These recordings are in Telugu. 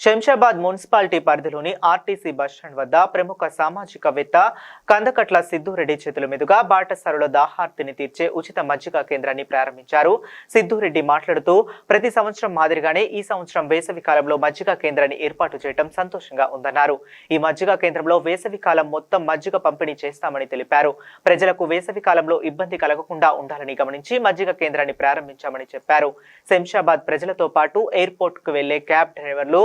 Shamshabad municipality పరిధిలోని ఆర్టీసీ బస్టాండ్ వద్ద ప్రముఖ సామాజికవేత్త కందకట్ల సిద్ధురెడ్డి చేతుల మీదుగా బాటసారుల దాహార్తిని తీర్చే ఉచిత మజ్జిగ కేంద్రాన్ని ప్రారంభించారు. సిద్ధురెడ్డి మాట్లాడుతూ ప్రతి సంవత్సరం మాదిరిగానే ఈ సంవత్సరం వేసవి కాలంలో మజ్జిగ కేంద్రాన్ని ఏర్పాటు చేయడం సంతోషంగా ఉందన్నారు. ఈ మజ్జిగ కేంద్రంలో వేసవి కాలం మొత్తం మజ్జిగ పంపిణీ చేస్తామని తెలిపారు. ప్రజలకు వేసవి కాలంలో ఇబ్బంది కలగకుండా ఉండాలని గమనించి మజ్జిగ కేంద్రాన్ని ప్రారంభించామని చెప్పారు. శంషాబాద్ ప్రజలతో పాటు ఎయిర్పోర్ట్కు వెళ్ళే క్యాబ్ డ్రైవర్లు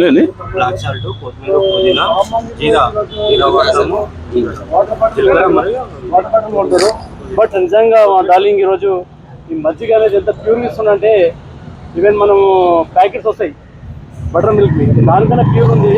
లేని బ్లాక్ సాల్ట్ కొత్తిమీర పుదీనా జీరా జీరా వాడతాము బట్ నిజంగా మా డార్లింగ్ ఈరోజు ఈ మజ్జిగ అనేది ఎంత ప్యూర్ ఇస్తుందంటే ఈవెన్ మనము ప్యాకెట్స్ వస్తాయి. బటర్ మిల్క్ దానికన్నా ప్యూర్ ఉంది.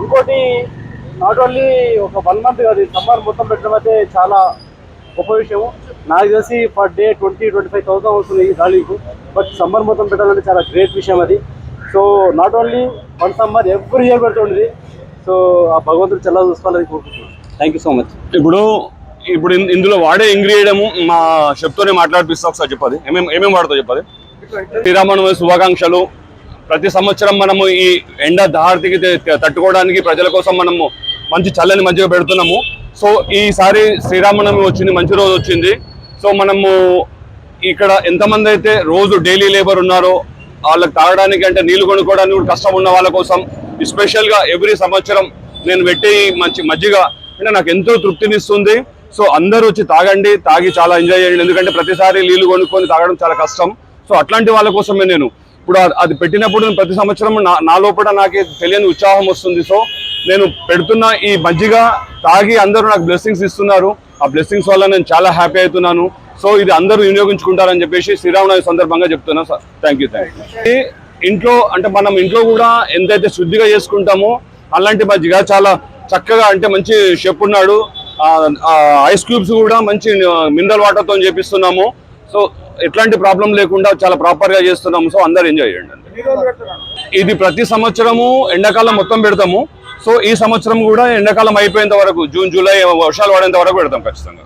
ఇంకోటి నాట్ ఓన్లీ ఒక వన్ మంత్ కాదు సమ్మర్ మొత్తం పెట్టడం అయితే చాలా గొప్ప విషయము. నాకు తెలిసి per day twenty twenty five thousand అవుతుంది ఈ డార్లింగ్. బట్ సమ్మర్ మొత్తం పెట్టాలంటే చాలా గ్రేట్ విషయం అది. So not only one summer every year పెడుతుంది సో ఆ భగవంతుడు చల్ల చూసుకోవాలని కోరుకుంటున్నాను. థ్యాంక్ యూ సో మచ్ ఇప్పుడు ఇప్పుడు ఇందులో వాడే ఇంగ్రీడియము మా చెప్తూనే మాట్లాడిపిస్తా ఒకసారి చెప్పది. ఏమేమి ఏమేమి వాడుతావు చెప్పది? శ్రీరామనవమి శుభాకాంక్షలు. ప్రతి సంవత్సరం మనము ఈ ఎండ దాహార్తికి తట్టుకోవడానికి ప్రజల కోసం మనము మంచి చల్లని మంచిగా పెడుతున్నాము. సో ఈసారి శ్రీరామనవమి వచ్చింది మంచి రోజు వచ్చింది. సో మనము ఇక్కడ ఎంతమంది అయితే రోజు డైలీ లేబర్ ఉన్నారో వాళ్ళకి తాగడానికి అంటే నీళ్ళు కొనుక్కోవడానికి కూడా కష్టం ఉన్న వాళ్ళ కోసం ఎస్పెషల్గా ఎవ్రీ సంవత్సరం నేను పెట్టే మంచి మజ్జిగ అంటే నాకు ఎంతో తృప్తినిస్తుంది. సో అందరూ వచ్చి తాగండి తాగి చాలా ఎంజాయ్ చేయండి. ఎందుకంటే ప్రతిసారి నీళ్ళు కొనుక్కొని తాగడం చాలా కష్టం. సో అట్లాంటి వాళ్ళ కోసమే నేను. ఇప్పుడు అది- పెట్టినప్పుడు ప్రతి సంవత్సరం నా నా లోపల నాకు తెలియని ఉత్సాహం వస్తుంది. సో నేను పెడుతున్న ఈ మజ్జిగ తాగి అందరూ నాకు బ్లెస్సింగ్స్ ఇస్తున్నారు. ఆ బ్లెస్సింగ్స్ వల్ల నేను చాలా హ్యాపీ అవుతున్నాను. సో ఇది అందరూ వినియోగించుకుంటారని చెప్పేసి శ్రీరామనవమి సందర్భంగా చెప్తున్నా sir. Thank you thank you ఇంట్లో అంటే మనం ఇంట్లో కూడా ఎంతైతే శుద్ధిగా చేసుకుంటామో అలాంటి మజ్జిగ చాలా చక్కగా అంటే మంచి షెప్ ఉన్నాడు. ఐస్ క్యూబ్స్ కూడా మంచి మినరల్ వాటర్తో చేపిస్తున్నాము. సో ఎట్లాంటి ప్రాబ్లం లేకుండా చాలా ప్రాపర్గా చేస్తున్నాము. సో అందరు ఎంజాయ్ చేయండి. ఇది ప్రతి సంవత్సరము ఎండాకాలం మొత్తం పెడతాము. సో ఈ సంవత్సరం కూడా ఎండాకాలం అయిపోయేంత వరకు జూన్ జూలై వర్షాలు పడేంత వరకు పెడతాం ఖచ్చితంగా.